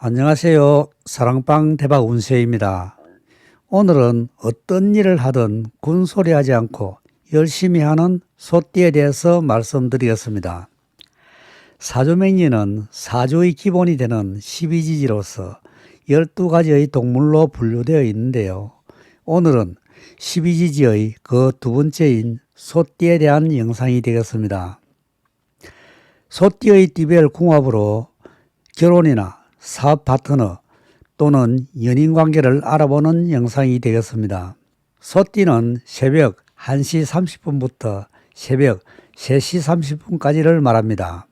안녕하세요. 사랑방 대박 운세입니다. 오늘은 어떤 일을 하든 군소리 하지 않고 열심히 하는 소띠에 대해서 말씀드리겠습니다. 사조맹리는 사조의 기본이 되는 12지지로서 12가지의 동물로 분류되어 있는데요. 오늘은 12지지의 그 두 번째인 소띠에 대한 영상이 되겠습니다. 소띠의 띠별 궁합으로 결혼이나 사업 파트너 또는 연인 관계를 알아보는 영상이 되겠습니다. 소띠는 새벽 1시 30분부터 새벽 3시 30분까지를 말합니다.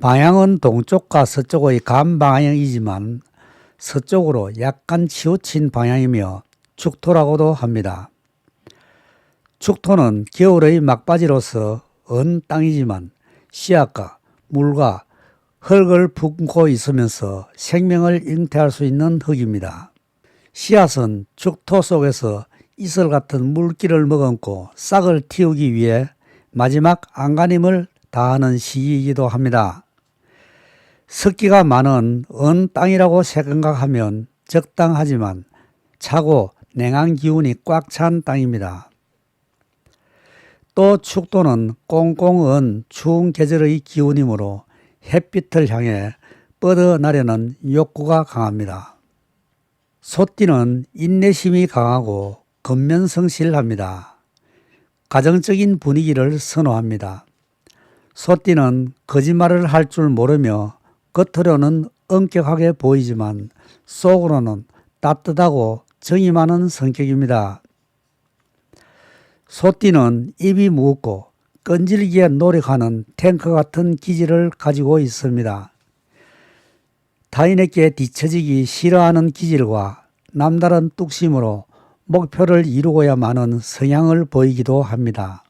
방향은 동쪽과 서쪽의 간 방향이지만 서쪽으로 약간 치우친 방향이며 축토라고도 합니다. 축토는 겨울의 막바지로서 언 땅이지만 씨앗과 물과 흙을 품고 있으면서 생명을 잉태할 수 있는 흙입니다. 씨앗은 축토 속에서 이슬 같은 물기를 머금고 싹을 틔우기 위해 마지막 안간힘을 다하는 시기이기도 합니다. 습기가 많은 언 땅이라고 생각하면 적당하지만 차고 냉한 기운이 꽉 찬 땅입니다. 또 축도는 꽁꽁언 추운 계절의 기운이므로 햇빛을 향해 뻗어나려는 욕구가 강합니다. 소띠는 인내심이 강하고 근면성실합니다. 가정적인 분위기를 선호합니다. 소띠는 거짓말을 할 줄 모르며 겉으로는 엄격하게 보이지만 속으로는 따뜻하고 정이 많은 성격입니다. 소띠는 입이 무겁고 끈질기게 노력하는 탱크 같은 기질을 가지고 있습니다. 타인에게 뒤처지기 싫어하는 기질과 남다른 뚝심으로 목표를 이루고야마는 성향을 보이기도 합니다.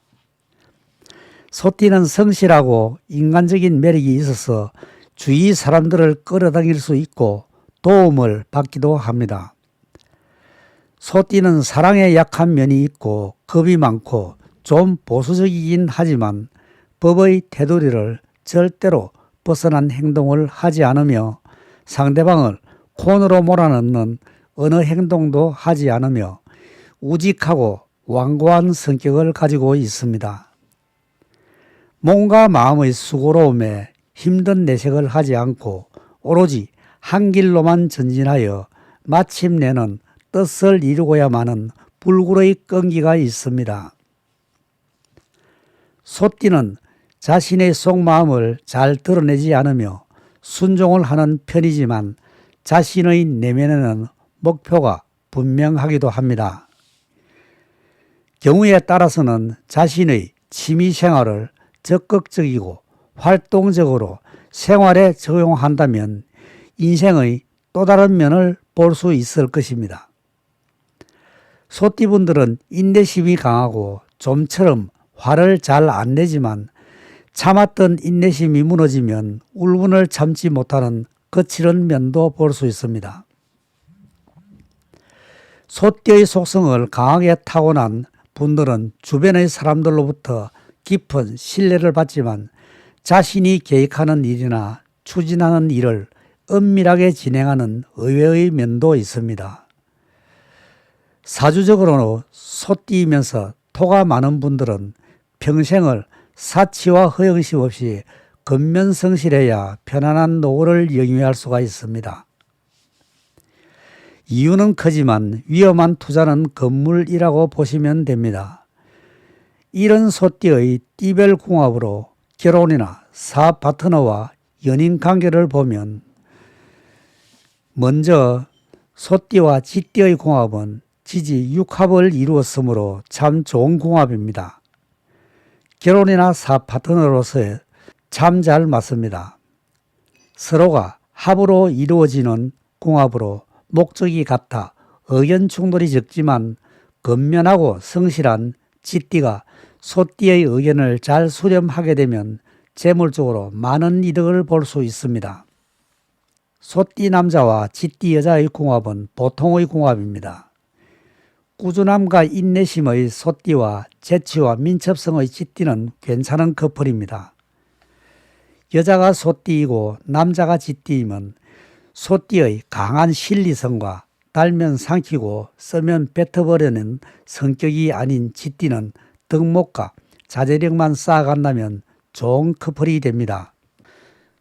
소띠는 성실하고 인간적인 매력이 있어서 주위 사람들을 끌어당길 수 있고 도움을 받기도 합니다. 소띠는 사랑에 약한 면이 있고 겁이 많고 좀 보수적이긴 하지만 법의 테두리를 절대로 벗어난 행동을 하지 않으며 상대방을 콘으로 몰아넣는 어느 행동도 하지 않으며 우직하고 완고한 성격을 가지고 있습니다. 몸과 마음의 수고로움에 힘든 내색을 하지 않고 오로지 한 길로만 전진하여 마침내는 뜻을 이루고야 마는 불굴의 끈기가 있습니다. 소띠는 자신의 속마음을 잘 드러내지 않으며 순종을 하는 편이지만 자신의 내면에는 목표가 분명하기도 합니다. 경우에 따라서는 자신의 취미 생활을 적극적이고 활동적으로 생활에 적용한다면 인생의 또 다른 면을 볼 수 있을 것입니다. 소띠분들은 인내심이 강하고 좀처럼 화를 잘 안 내지만 참았던 인내심이 무너지면 울분을 참지 못하는 거칠은 면도 볼 수 있습니다. 소띠의 속성을 강하게 타고난 분들은 주변의 사람들로부터 깊은 신뢰를 받지만 자신이 계획하는 일이나 추진하는 일을 은밀하게 진행하는 의외의 면도 있습니다. 사주적으로 소띠이면서 토가 많은 분들은 평생을 사치와 허영심 없이 근면성실해야 편안한 노후를 영위할 수가 있습니다. 이유는 크지만 위험한 투자는 건물이라고 보시면 됩니다. 이런 소띠의 띠별 궁합으로 결혼이나 사업 파트너와 연인 관계를 보면 먼저 소띠와 쥐띠의 궁합은 지지 육합을 이루었으므로 참 좋은 궁합입니다. 결혼이나 사업 파트너로서 참잘 맞습니다. 서로가 합으로 이루어지는 궁합으로 목적이 같아 의견 충돌이 적지만 근면하고 성실한 쥐띠가 소띠의 의견을 잘 수렴하게 되면 재물적으로 많은 이득을 볼 수 있습니다. 소띠 남자와 쥐띠 여자의 궁합은 보통의 궁합입니다. 꾸준함과 인내심의 소띠와 재치와 민첩성의 쥐띠는 괜찮은 커플입니다. 여자가 소띠이고 남자가 쥐띠이면 소띠의 강한 실리성과 달면 삼키고 쓰면 뱉어버리는 성격이 아닌 쥐띠는 덕목과 자제력만 쌓아간다면 좋은 커플이 됩니다.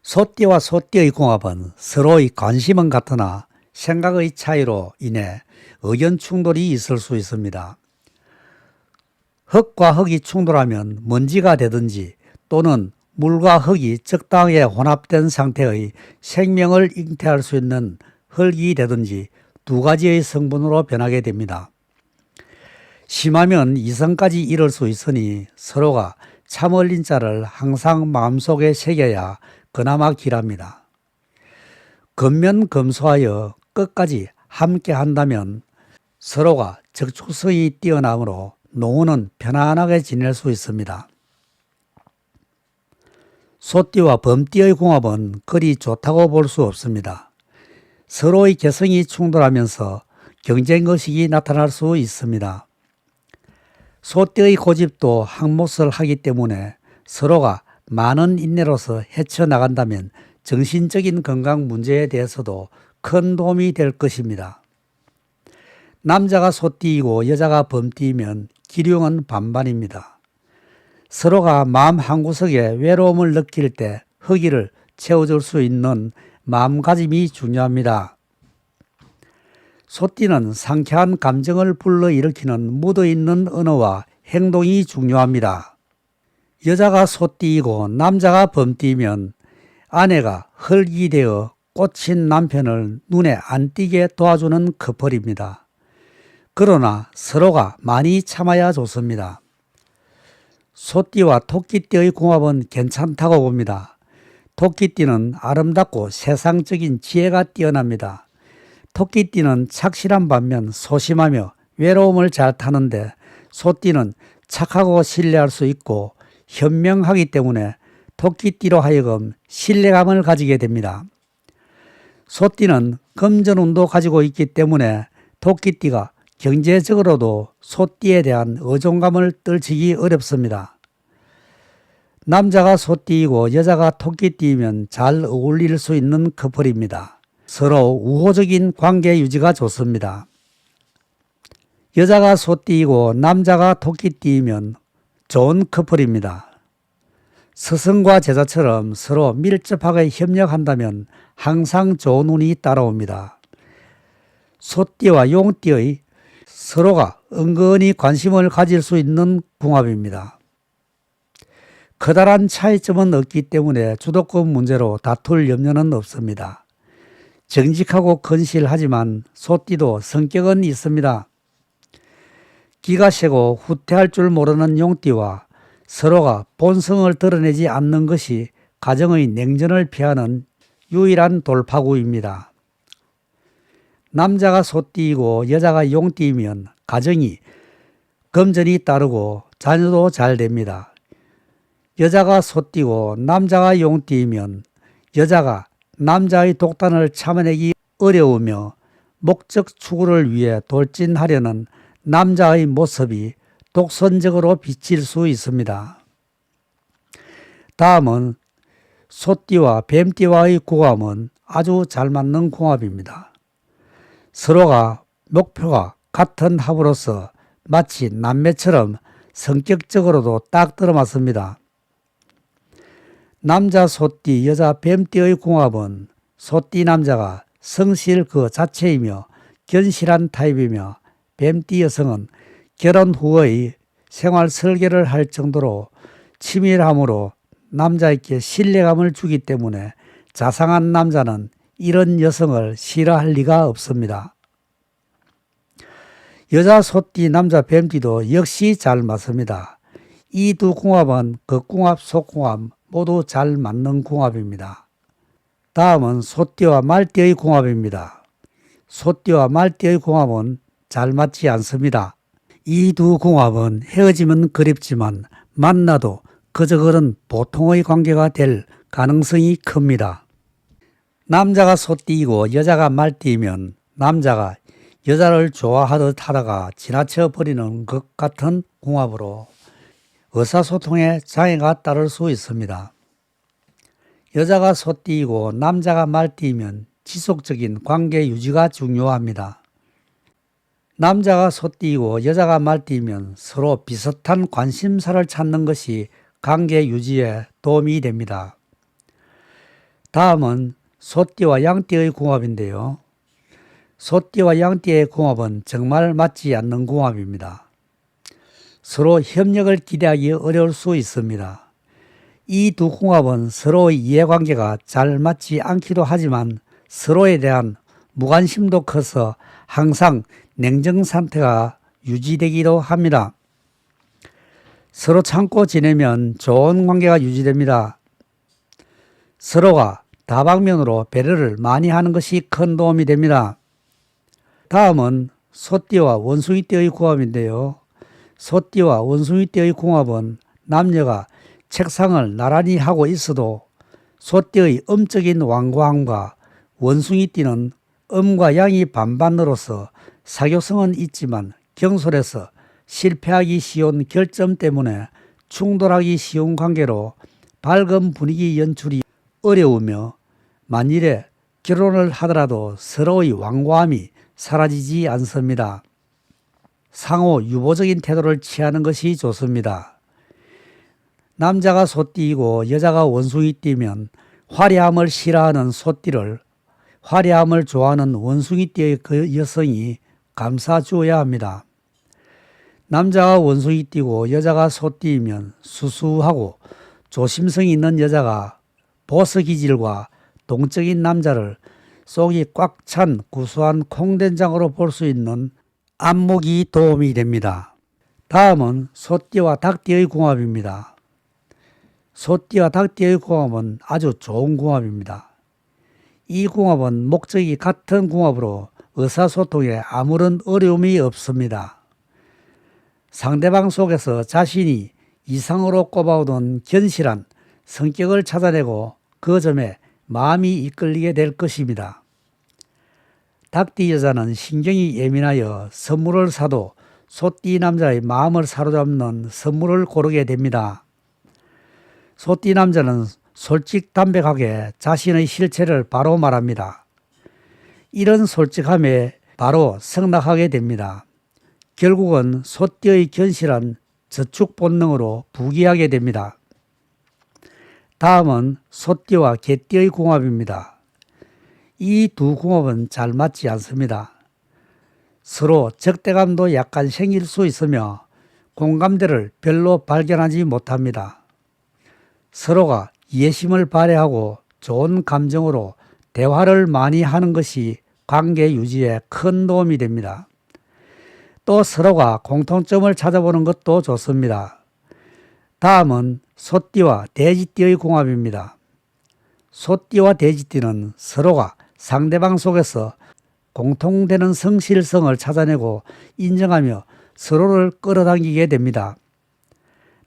소띠와 소띠의 궁합은 서로의 관심은 같으나 생각의 차이로 인해 의견 충돌이 있을 수 있습니다. 흙과 흙이 충돌하면 먼지가 되든지 또는 물과 흙이 적당하게 혼합된 상태의 생명을 잉태할 수 있는 흙이 되든지 두 가지의 성분으로 변하게 됩니다. 심하면 이성까지 이를 수 있으니 서로가 참을린 자를 항상 마음속에 새겨야 그나마 길합니다. 근면 검소하여 끝까지 함께 한다면 서로가 적축성이 뛰어나므로 노후는 편안하게 지낼 수 있습니다. 소띠와 범띠의 궁합은 그리 좋다고 볼 수 없습니다. 서로의 개성이 충돌하면서 경쟁 의식이 나타날 수 있습니다. 소띠의 고집도 항못을 하기 때문에 서로가 많은 인내로서 헤쳐나간다면 정신적인 건강 문제에 대해서도 큰 도움이 될 것입니다. 남자가 소띠이고 여자가 범띠이면 기륭은 반반입니다. 서로가 마음 한구석에 외로움을 느낄 때 허기를 채워줄 수 있는 마음가짐이 중요합니다. 소띠는 상쾌한 감정을 불러일으키는 묻어있는 언어와 행동이 중요합니다. 여자가 소띠이고 남자가 범띠이면 아내가 흙이 되어 꽂힌 남편을 눈에 안 띄게 도와주는 커플입니다. 그러나 서로가 많이 참아야 좋습니다. 소띠와 토끼띠의 궁합은 괜찮다고 봅니다. 토끼띠는 아름답고 세상적인 지혜가 뛰어납니다. 토끼띠는 착실한 반면 소심하며 외로움을 잘 타는데 소띠는 착하고 신뢰할 수 있고 현명하기 때문에 토끼띠로 하여금 신뢰감을 가지게 됩니다. 소띠는 금전운도 가지고 있기 때문에 토끼띠가 경제적으로도 소띠에 대한 의존감을 떨치기 어렵습니다. 남자가 소띠이고 여자가 토끼띠이면 잘 어울릴 수 있는 커플입니다. 서로 우호적인 관계 유지가 좋습니다. 여자가 소띠이고 남자가 토끼띠이면 좋은 커플입니다. 스승과 제자처럼 서로 밀접하게 협력한다면 항상 좋은 운이 따라옵니다. 소띠와 용띠의 서로가 은근히 관심을 가질 수 있는 궁합입니다. 커다란 차이점은 없기 때문에 주도권 문제로 다툴 염려는 없습니다. 정직하고 건실하지만 소띠도 성격은 있습니다. 기가 세고 후퇴할 줄 모르는 용띠와 서로가 본성을 드러내지 않는 것이 가정의 냉전을 피하는 유일한 돌파구입니다. 남자가 소띠이고 여자가 용띠이면 가정이 금전이 따르고 자녀도 잘 됩니다. 여자가 소띠고 남자가 용띠이면 여자가 남자의 독단을 참아내기 어려우며 목적 추구를 위해 돌진하려는 남자의 모습이 독선적으로 비칠 수 있습니다. 다음은 소띠와 뱀띠와의 궁합은 아주 잘 맞는 궁합입니다. 서로가 목표가 같은 합으로서 마치 남매처럼 성격적으로도 딱 들어맞습니다. 남자 소띠, 여자 뱀띠의 궁합은 소띠 남자가 성실 그 자체이며 견실한 타입이며 뱀띠 여성은 결혼 후의 생활 설계를 할 정도로 치밀함으로 남자에게 신뢰감을 주기 때문에 자상한 남자는 이런 여성을 싫어할 리가 없습니다. 여자 소띠, 남자 뱀띠도 역시 잘 맞습니다. 이 두 궁합은 극궁합, 속궁합 모두 잘 맞는 궁합입니다. 다음은 소띠와 말띠의 궁합입니다. 소띠와 말띠의 궁합은 잘 맞지 않습니다. 이 두 궁합은 헤어지면 그립지만 만나도 그저 그런 보통의 관계가 될 가능성이 큽니다. 남자가 소띠이고 여자가 말띠이면 남자가 여자를 좋아하듯 하다가 지나쳐 버리는 것 같은 궁합으로 의사소통에 장애가 따를 수 있습니다. 여자가 소띠이고 남자가 말띠이면 지속적인 관계 유지가 중요합니다. 남자가 소띠이고 여자가 말띠이면 서로 비슷한 관심사를 찾는 것이 관계 유지에 도움이 됩니다. 다음은 소띠와 양띠의 궁합인데요. 소띠와 양띠의 궁합은 정말 맞지 않는 궁합입니다. 서로 협력을 기대하기 어려울 수 있습니다. 이 두 궁합은 서로의 이해관계가 잘 맞지 않기도 하지만 서로에 대한 무관심도 커서 항상 냉정 상태가 유지되기도 합니다. 서로 참고 지내면 좋은 관계가 유지됩니다. 서로가 다방면으로 배려를 많이 하는 것이 큰 도움이 됩니다. 다음은 소띠와 원숭이띠의 궁합인데요. 소띠와 원숭이띠의 궁합은 남녀가 책상을 나란히 하고 있어도 소띠의 음적인 완고함과 원숭이띠는 음과 양이 반반으로서 사교성은 있지만 경솔해서 실패하기 쉬운 결점 때문에 충돌하기 쉬운 관계로 밝은 분위기 연출이 어려우며 만일에 결혼을 하더라도 서로의 완고함이 사라지지 않습니다. 상호 유보적인 태도를 취하는 것이 좋습니다. 남자가 소띠이고 여자가 원숭이 띠면 화려함을 싫어하는 소띠를 화려함을 좋아하는 원숭이 띠의 그 여성이 감싸 주어야 합니다. 남자가 원숭이 띠고 여자가 소띠이면 수수하고 조심성이 있는 여자가 보스 기질과 동적인 남자를 속이 꽉 찬 구수한 콩된장으로 볼 수 있는 안목이 도움이 됩니다. 다음은 소띠와 닭띠의 궁합입니다. 소띠와 닭띠의 궁합은 아주 좋은 궁합입니다. 이 궁합은 목적이 같은 궁합으로 의사소통에 아무런 어려움이 없습니다. 상대방 속에서 자신이 이상으로 꼽아오던 견실한 성격을 찾아내고 그 점에 마음이 이끌리게 될 것입니다. 닭띠 여자는 신경이 예민하여 선물을 사도 소띠 남자의 마음을 사로잡는 선물을 고르게 됩니다. 소띠 남자는 솔직 담백하게 자신의 실체를 바로 말합니다. 이런 솔직함에 바로 성낙하게 됩니다. 결국은 소띠의 견실한 저축 본능으로 부귀하게 됩니다. 다음은 소띠와 개띠의 궁합입니다. 이 두 궁합은 잘 맞지 않습니다. 서로 적대감도 약간 생길 수 있으며 공감대를 별로 발견하지 못합니다. 서로가 이해심을 발휘하고 좋은 감정으로 대화를 많이 하는 것이 관계 유지에 큰 도움이 됩니다. 또 서로가 공통점을 찾아보는 것도 좋습니다. 다음은 소띠와 돼지띠의 궁합입니다. 소띠와 돼지띠는 서로가 상대방 속에서 공통되는 성실성을 찾아내고 인정하며 서로를 끌어당기게 됩니다.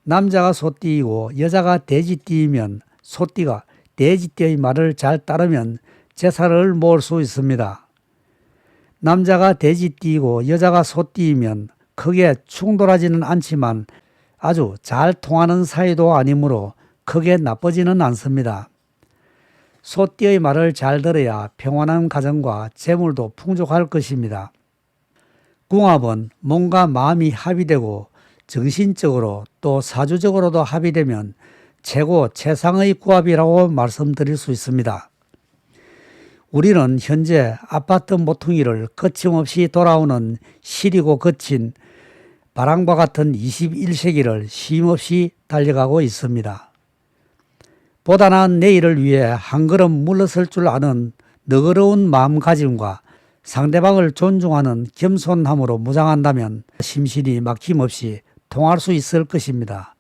남자가 소띠이고 여자가 돼지띠이면 소띠가 돼지띠의 말을 잘 따르면 재산을 모을 수 있습니다. 남자가 돼지띠이고 여자가 소띠이면 크게 충돌하지는 않지만 아주 잘 통하는 사이도 아니므로 크게 나쁘지는 않습니다. 소띠의 말을 잘 들어야 평안한 가정과 재물도 풍족할 것입니다. 궁합은 몸과 마음이 합의되고 정신적으로 또 사주적으로도 합의되면 최고 최상의 궁합이라고 말씀드릴 수 있습니다. 우리는 현재 아파트 모퉁이를 거침없이 돌아오는 시리고 거친 바람과 같은 21세기를 쉼없이 달려가고 있습니다. 보다 나은 내일을 위해 한 걸음 물러설 줄 아는 너그러운 마음가짐과 상대방을 존중하는 겸손함으로 무장한다면 심신이 막힘없이 통할 수 있을 것입니다.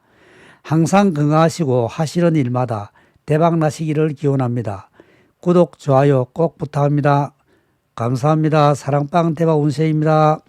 항상 건강하시고 하시는 일마다 대박 나시기를 기원합니다. 구독, 좋아요 꼭 부탁합니다. 감사합니다. 사랑방 대박 운세입니다.